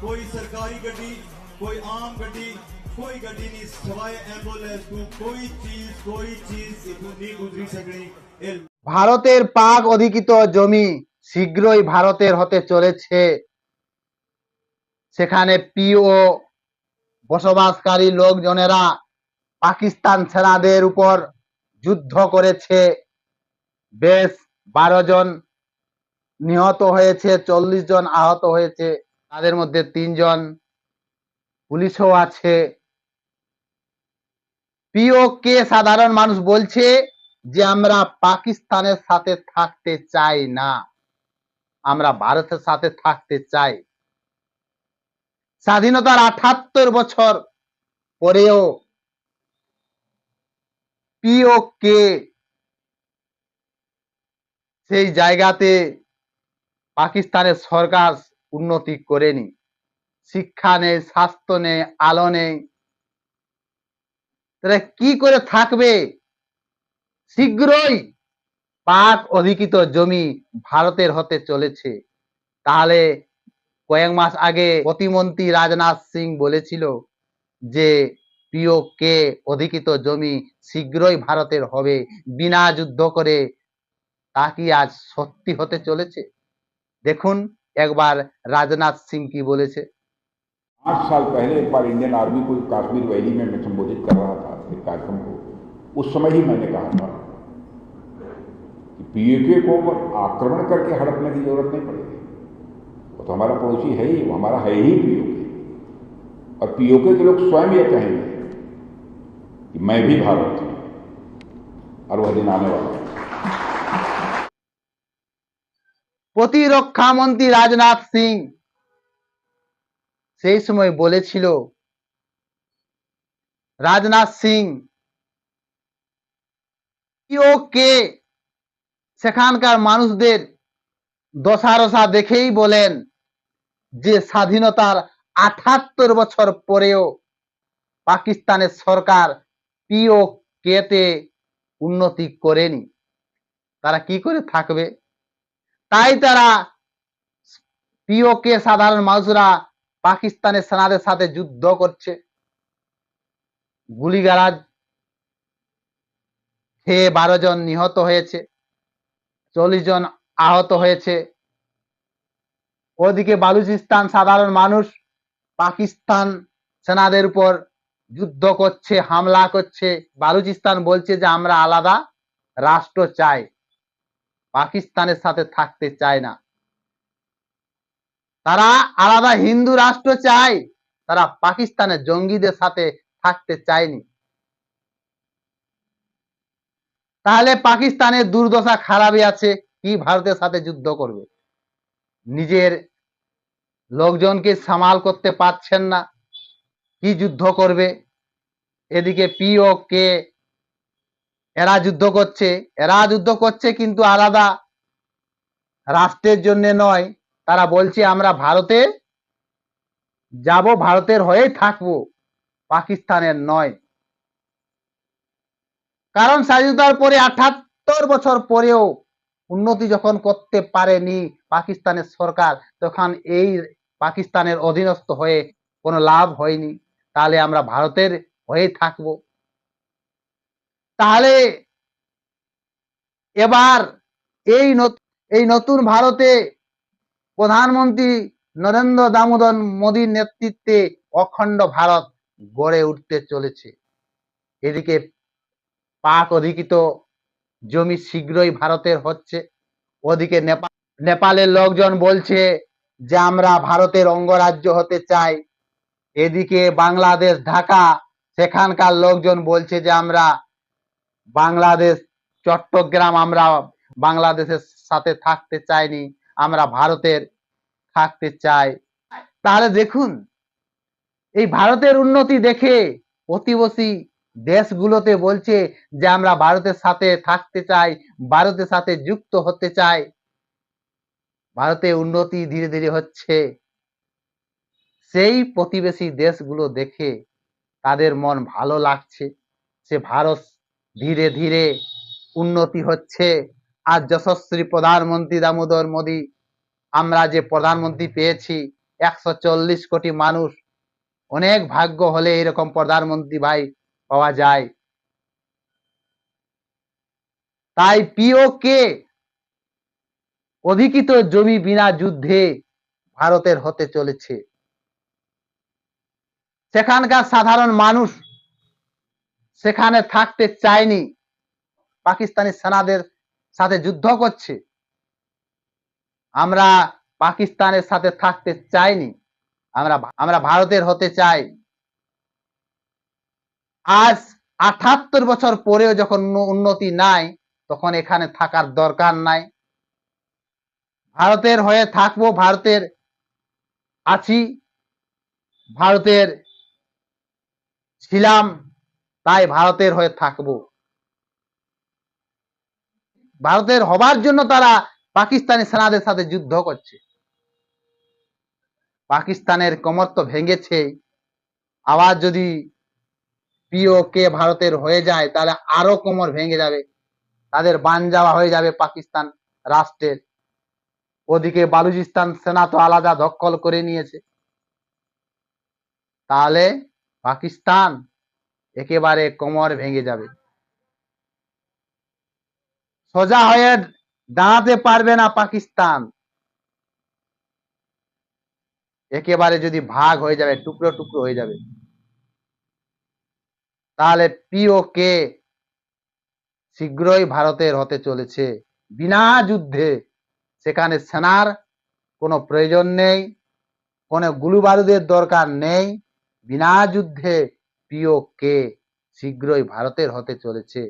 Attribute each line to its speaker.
Speaker 1: ਕੋਈ ਸਰਕਾਰੀ ਗੱਡੀ ਕੋਈ ਆਮ ਗੱਡੀ ਕੋਈ ਗੱਡੀ ਨਹੀਂ ਸਵਾਏ ਐਂਬੂਲੈਂਸ ਤੋਂ ਕੋਈ ਚੀਜ਼ ਕੋਈ ਚੀਜ਼ ਇਥੋਂ ਨਹੀਂ ਗੁਜ਼ਰੀ ਸਕਣੀ ਇਹ
Speaker 2: ভারতের পাক অধিকৃত জমি শীঘ্রই ভারতের হতে চলেছে সেখানে পিও বসবাসকারী লোকজনেরা পাকিস্তান সেনাদের উপর যুদ্ধ করেছে বেশ বারো জন নিহত হয়েছে চল্লিশ জন আহত হয়েছে তাদের মধ্যে তিনজন পুলিশও আছে। পিও কে সাধারণ মানুষ বলছে যে, আমরা পাকিস্তানের সাথে থাকতে চাই না। আমরা ভারতের সাথে থাকতে চাই। স্বাধীনতার আঠাত্তর বছর পরেও পিও কে সেই জায়গাতে পাকিস্তানের সরকার উন্নতি করেনি শিক্ষা নেই, স্বাস্থ্য নেই, আলো নেই। তাহলে কি করে থাকবে? শীঘ্রই পাক অধিকৃত জমি ভারতের হতে চলেছে। তাহলে কয়েক মাস আগে প্রতিমন্ত্রী রাজনাথ সিং বলেছিল যে পিও কে অধিকৃত জমি শীঘ্রই ভারতের হবে, বিনা যুদ্ধ করে তা কি আজ সত্যি হতে চলেছে? দেখুন एक बार राजनाथ सिंह की बोले से।
Speaker 3: आठ साल पहले एक बार इंडियन आर्मी को काश्मीर वैली में मैं संबोधित कर रहा था एक कार्यक्रम को। उस समय ही मैंने कहा था कि पीएके को आक्रमण करके हड़पने की ज़रूरत नहीं पड़ेगी। वो तो हमारा पड़ोसी है ही, वो हमारा है ही पीओके। और पीओके के लोग स्वयं यह कहेंगे कि मैं भी भारत हूँ और वह दिन आने वाला है।
Speaker 2: প্রতিরক্ষা মন্ত্রী রাজনাথ সিং সেই সময় বলেছিল, রাজনাথ সিং কে সেখানকার মানুষদের দশারসা দেখেই বলেন যে স্বাধীনতার আঠাত্তর বছর পরেও পাকিস্তানের সরকার পিও কেতে উন্নতি করেনি। তারা কি করে থাকবে? তাই তারা পিওকে সাধারণ মানুষরা পাকিস্তানের সেনাদের সাথে যুদ্ধ করছে। গুলিগারাজ খেয়ে বারো জন নিহত হয়েছে, চল্লিশ জন আহত হয়েছে। ওদিকে বালুচিস্তান সাধারণ মানুষ পাকিস্তান সেনাদের উপর যুদ্ধ করছে, হামলা করছে। বালুচিস্তান বলছে যে, আমরা আলাদা রাষ্ট্র চাই। পাকিস্তানের সাথে থাকতে চায় না। তারা আলাদা হিন্দু রাষ্ট্র চায়, তারা পাকিস্তানের জঙ্গিদের সাথে থাকতে চায়নি। তাহলে পাকিস্তানের দুর্দশা খারাপই আছে, কি ভারতের সাথে যুদ্ধ করবে? নিজের লোকজনকে সামাল করতে পারছেন না, কি যুদ্ধ করবে? এদিকে পিও কে এরা যুদ্ধ করছে, এরা যুদ্ধ করছে কিন্তু আলাদা রাষ্ট্রের জন্য নয়। তারা বলছে, আমরা ভারতে যাব, ভারতের হয়েই থাকব। পাকিস্তানের নয়। কারণ স্বাধীনতার পরে আঠাত্তর বছর পরেও উন্নতি যখন করতে পারেনি পাকিস্তানের সরকার, তখন এই পাকিস্তানের অধীনস্থ হয়ে কোনো লাভ হয়নি। তাহলে আমরা ভারতের হয়ে থাকব। তাহলে এবার এই এই নতুন ভারতে প্রধানমন্ত্রী নরেন্দ্র দামোদর মোদীর নেতৃত্বে অখণ্ড ভারত গড়ে উঠতে চলেছে। এদিকে পাক অধিকৃত জমি শীঘ্রই ভারতের হচ্ছে। ওদিকে নেপাল নেপালের লোকজন বলছে যে আমরা ভারতের অঙ্গরাজ্য হতে চাই। এদিকে বাংলাদেশ, ঢাকা, সেখানকার লোকজন বলছে যে আমরা বাংলাদেশ, চট্টগ্রাম আমরা বাংলাদেশের সাথে থাকতে চাইনি, আমরা ভারতের থাকতে চাই। তাহলে দেখুন, এই ভারতের উন্নতি দেখে প্রতিবেশী দেশগুলোতে বলছে যে আমরা ভারতের সাথে থাকতে চাই, ভারতের সাথে যুক্ত হতে চাই। ভারতে উন্নতি ধীরে ধীরে হচ্ছে। সেই প্রতিবেশী দেশগুলো দেখে তাদের মন ভালো লাগছে সে ভারত ধীরে ধীরে উন্নতি হচ্ছে। আর যশস্বী প্রধানমন্ত্রী দামোদর মোদী, আমরা যে প্রধানমন্ত্রী পেয়েছি, একশো চল্লিশ কোটি মানুষ, অনেক ভাগ্য হলে এরকম প্রধানমন্ত্রী ভাই পাওয়া যায়। তাই পিও কে অধিকৃত জমি বিনা যুদ্ধে ভারতের হতে চলেছে। সেখানকার সাধারণ মানুষ সেখানে থাকতে চায়নি। পাকিস্তানি সেনাদের সাথে যুদ্ধ করছে। আমরা পাকিস্তানের সাথে থাকতে চাইনি। আমরা আমরা ভারতের হতে চাই। আজ আঠাত্তর বছর পরেও যখন উন্নতি নাই, তখন এখানে থাকার দরকার নাই। ভারতের হয়ে থাকব, ভারতের আছি, ভারতের ছিলাম। তাই ভারতের হয়ে থাকব। ভারতের হবার জন্য তারা পাকিস্তানি সেনাদের সাথে যুদ্ধ করছে। পাকিস্তানের কমর তো ভেঙেছে। আবার যদি পিও কে ভারতের হয়ে যায়, তাহলে আরও কোমর ভেঙে যাবে। তাদের বান যাওয়া হয়ে যাবে পাকিস্তান রাষ্ট্রের। ওদিকে বালুচিস্তান সেনা তো আলাদা দখল করে নিয়েছে। তাহলে পাকিস্তান একেবারে কোমর ভেঙে যাবে। সোজা হয়ে দাঁড়াতে পারবে না পাকিস্তান। একেবারে যদি ভাগ হয়ে যাবে, টুকরো টুকরো হয়ে যাবে। তাহলে পিও কে শীঘ্রই ভারতের হতে চলেছে। বিনা যুদ্ধে সেখানে সেনার কোনো প্রয়োজন নেই, কোনো গুলু বারুদের দরকার নেই। বিনা যুদ্ধে পিও কে শীঘ্রই ভারতের হতে চলেছে?